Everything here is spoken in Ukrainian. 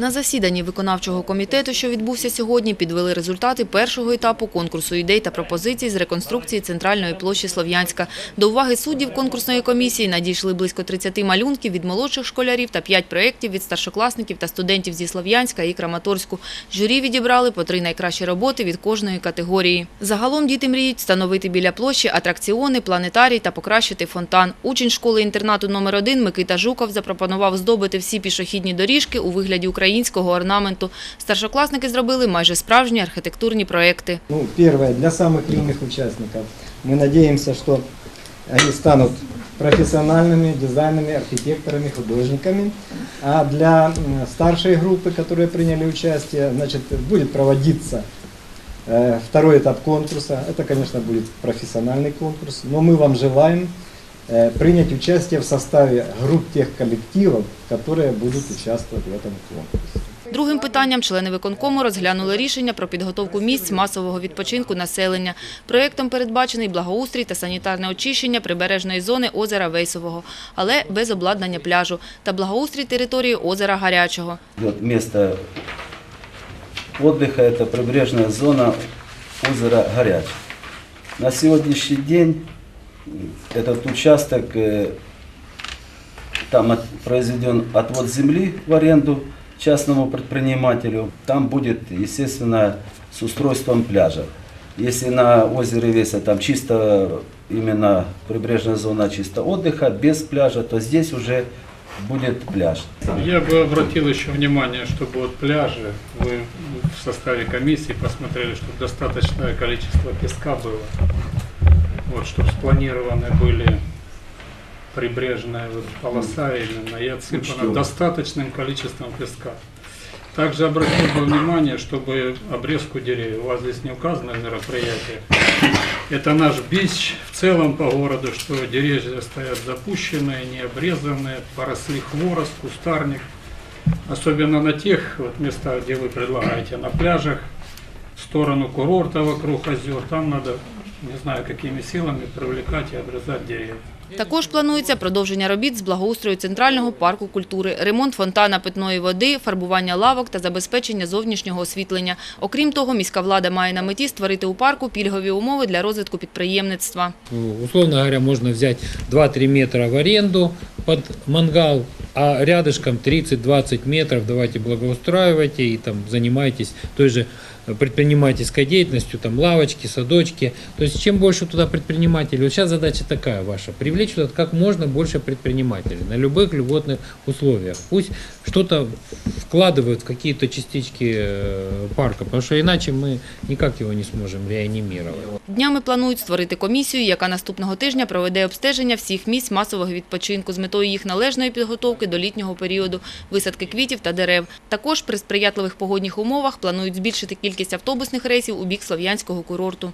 На засіданні виконавчого комітету, що відбувся сьогодні, підвели результати першого етапу конкурсу ідей та пропозицій з реконструкції центральної площі Слов'янська. До уваги суддів конкурсної комісії надійшли близько 30 малюнків від молодших школярів та 5 проєктів від старшокласників та студентів зі Слов'янська і Краматорську. Журі відібрали по три найкращі роботи від кожної категорії. Загалом діти мріють встановити біля площі атракціони, планетарій та покращити фонтан. Учень школи-інтернату номер 1 Микита Жуков запропонував здобити всі пішохідні доріжки у вигляді українського орнаменту. Старшокласники зробили майже справжні архітектурні проекти. Ну, первое, для самых юных участников. Мы надеемся, что они станут профессиональными дизайнерами, архитекторами, художниками. А для м, старшей группы, которые приняли участие, значит, будет проводиться э, второй этап конкурса. Это, конечно, будет профессиональный конкурс, но мы вам желаем э, принять участие в составе групп тех коллективов, которые будут участвовать в этом конкурсе. Другим питанням члени виконкому розглянули рішення про підготовку місць масового відпочинку населення. Проєктом передбачений благоустрій та санітарне очищення прибережної зони озера Вейсового, але без обладнання пляжу, та благоустрій території озера Гарячого. Вот место отдыха – это прибрежная зона озера Горяч. На сегодняшний день этот участок, э, там произведен отвод земли в аренду частному предпринимателю. Там будет, естественно, с устройством пляжа. Если на озере Веса там чисто именно прибрежная зона чисто отдыха, без пляжа, то здесь уже будет пляж. Я бы обратил еще внимание, чтобы вот пляжи, вы в составе комиссии посмотрели, чтобы достаточное количество песка было, вот, чтобы спланированы были прибрежная вот полоса именно и отсыпана Учтем. достаточным количеством песка. Также обратил бы внимание, чтобы обрезку деревьев, у вас здесь не указано в мероприятиях, это наш бич в целом по городу, что деревья стоят запущенные, не обрезанные, поросли хворост, кустарник. Особенно на тех вот местах, где вы предлагаете, на пляжах, в сторону курорта вокруг озер, там надо, не знаю какими силами, привлекать и обрезать деревья. Також планується продовження робіт з благоустрою Центрального парку культури, ремонт фонтана питної води, фарбування лавок та забезпечення зовнішнього освітлення. Окрім того, міська влада має на меті створити у парку пільгові умови для розвитку підприємництва. Ну, Условно говоря, можна взяти 2-3 метра в аренду под мангал, а рядышком 30-20 метров давайте благоустраивайте и там занимайтесь той же предпринимательской деятельностью, там лавочки, садочки. То есть чем больше туда предпринимателей, вот сейчас задача такая ваша, привлечь туда как можно больше предпринимателей на любых льготных условиях. Пусть что-то вкладывают в какие-то частички э, парка, потому что иначе мы никак его не сможем реанимировать. Днями планують створити комісію, яка наступного тижня проведе обстеження всіх місць масового відпочинку з метою їх належної підготовки до літнього періоду, висадки квітів та дерев. Також при сприятливих погодних умовах планують збільшити кількість автобусних рейсів у бік Слов'янського курорту.